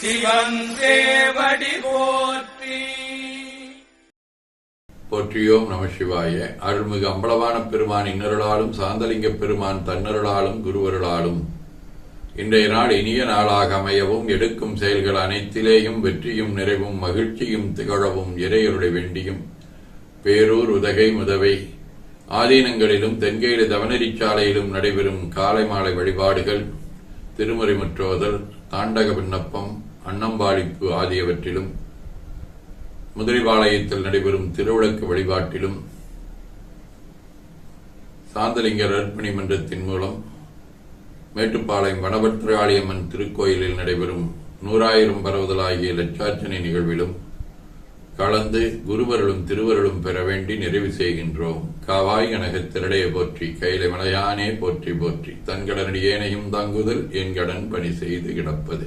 சிவன் தேவடி போற்றி. போற்றியோம் நம சிவாய. அருள்மிகு அம்பலவான பெருமான் இன்னருளாலும் சாந்தலிங்க பெருமான் தன்னருளாலும் குருவருளாலும். இன்றைய நாள் இனிய நாளாக அமையவும் எடுக்கும் செயல்கள் அனைத்திலேயும் வெற்றியும் நிறைவும் மகிழ்ச்சியும் திகழவும் இறையருடைய வேண்டியும். பேரூர் உதகை முதவை. ஆதீனங்களிலும் தென்கேடு தவனரிச்சாலையிலும் நடைபெறும் காலை மாலை வழிபாடுகள் திருமுறை முற்றோதல் தாண்டக விண்ணப்பம் அன்னம்பாளிப்பு ஆகியவற்றிலும் முதலிபாளையத்தில் நடைபெறும் திருவிளக்கு வழிபாட்டிலும் சாந்தலிங்கர் அர்ப்பணி மன்றத்தின் மூலம் மேட்டுப்பாளையம் வனபத்ராளியம்மன் திருக்கோயிலில் நடைபெறும் நூறாயிரம் பரவுதல் ஆகிய லட்சார்ச்சனை நிகழ்விலும் கலந்து குருவருளும் திருவருளும் பெற வேண்டி நிறைவு செய்கின்றோம். காவாய் கனக திரடைய போற்றி கையில மலையானே போற்றி போற்றி தன்கடனடி ஏனையும் தாங்குதல் என் கடன் பணி செய்து கிடப்பது.